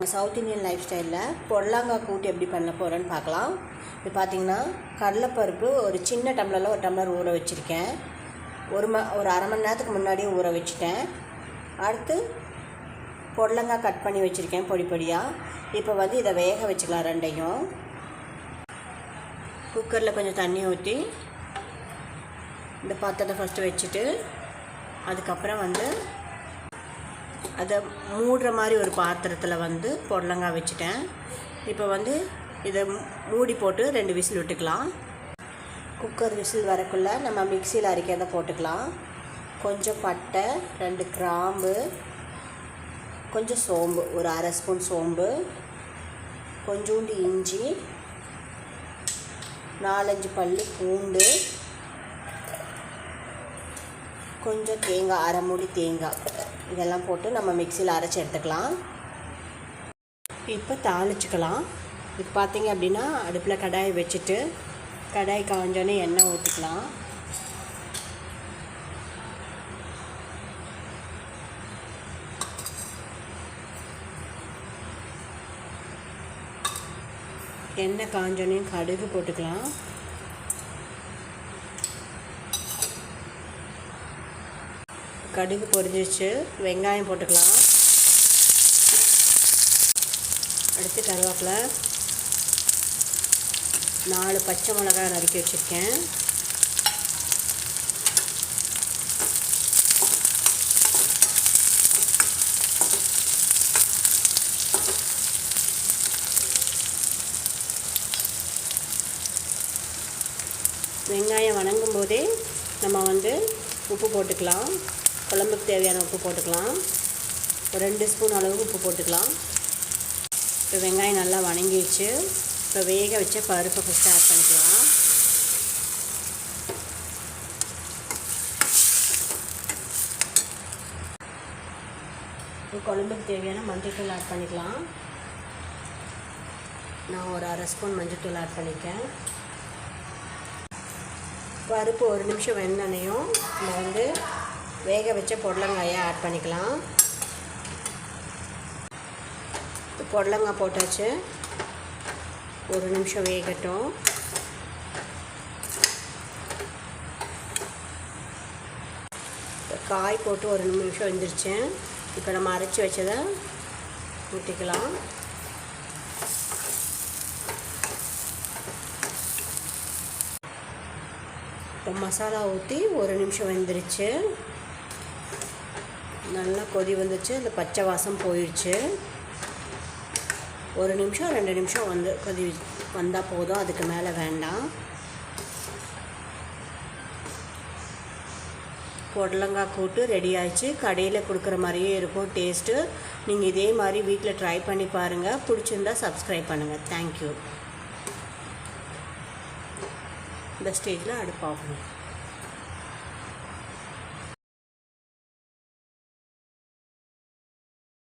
South Indian life ஸ்டைலில் பொடலங்காய் கூட்டு எப்படி பண்ண போகிறேன்னு பார்க்கலாம். இப்போ பார்த்தீங்கன்னா கடலைப்பருப்பு ஒரு சின்ன டம்ளரில் ஒரு டம்ளர் ஊற வச்சுருக்கேன். ஒரு ம ஒரு அரை மணி நேரத்துக்கு முன்னாடியே ஊற வச்சுட்டேன். அடுத்து பொடலங்காய் கட் பண்ணி வச்சுருக்கேன் பொடி பொடியாக இப்போ வந்து இதை வேக வச்சுக்கலாம் ரெண்டையும். குக்கரில் கொஞ்சம் தண்ணி ஊற்றி இந்த பாத்திரத்தை ஃபஸ்ட்டு வச்சுட்டு அதுக்கப்புறம் வந்து அதை மூடுற மாதிரி ஒரு பாத்திரத்தில் வந்து பொடலங்காய் வச்சுட்டேன். இப்போ வந்து இதை மூடி போட்டு ரெண்டு விசில் விட்டுக்கலாம். குக்கர் விசில் வரக்குள்ளே நம்ம மிக்சியில் அரைக்கிறத போட்டுக்கலாம். கொஞ்சம் பட்டை ரெண்டு கிராம்பு கொஞ்சம் சோம்பு ஒரு அரை ஸ்பூன் சோம்பு கொஞ்சோண்டு இஞ்சி நாலஞ்சு பல் பூண்டு கொஞ்சம் தேங்காய் அரை மூடி தேங்காய். இதெல்லாம் போட்டு நம்ம மிக்சியில் அரைச்சி எடுத்துக்கலாம். இப்போ தாளிச்சுக்கலாம். இப்போ பார்த்தீங்க அப்படின்னா அடுப்பில் கடாய் வச்சுட்டு கடாய் காஞ்சோன்னே எண்ணெய் ஊற்றிக்கலாம். எண்ணெய் காஞ்சோன்னே கடுகு போட்டுக்கலாம். கடுகு பொரிஞ்சிச்சு வெங்காயம் போட்டுக்கலாம். அடுத்து கருவேப்பிலை. நாலு பச்சை மிளகாய் நறுக்கி வச்சுருக்கேன். வெங்காயம் வணங்கும் போதே நம்ம வந்து உப்பு போட்டுக்கலாம். குழம்புக்கு தேவையான உப்பு போட்டுக்கலாம். ஒரு ரெண்டு ஸ்பூன் அளவுக்கு உப்பு போட்டுக்கலாம். இப்போ வெங்காயம் நல்லா வணங்கிடுச்சு. இப்போ வேக வச்ச பருப்பை ஃபஸ்ட்டு ஆட் பண்ணிக்கலாம். இப்போ குழம்புக்கு தேவையான மஞ்சள்தூள் ஆட் பண்ணிக்கலாம். நான் ஒரு அரை ஸ்பூன் மஞ்சள்தூள் ஆட் பண்ணியிருக்கேன் பருப்பு ஒரு நிமிஷம் வெந்தனையும் நம்ம வந்து வேக வச்ச பொடலங்காயை ஆட் பண்ணிக்கலாம். பொடலங்காய் போட்டாச்சு. ஒரு நிமிஷம் வேகட்டும். காய் போட்டு ஒரு நிமிஷம் வந்துருச்சேன் இப்போ நம்ம அரைச்சி வச்சதை ஊற்றிக்கலாம் இப்போ மசாலா ஊற்றி ஒரு நிமிஷம் வெந்துருச்சு. நல்லா கொதி வந்துச்சு இந்த பச்சை வாசம் போயிடுச்சு ஒரு நிமிஷம் ரெண்டு நிமிஷம் வந்து கொதி வந்தால் போதும் அதுக்கு மேலே வேண்டாம். பொடலங்காய் கூட்டு ரெடி ஆயிடுச்சு. கடையில் கொடுக்குற மாதிரியே இருக்கும் டேஸ்ட்டு நீங்கள் இதே மாதிரி வீட்டில் ட்ரை பண்ணி பாருங்கள் பிடிச்சிருந்தா சப்ஸ்கிரைப் பண்ணுங்கள் தேங்க்யூ இந்த ஸ்டேஜில் அடுப்பாகணும்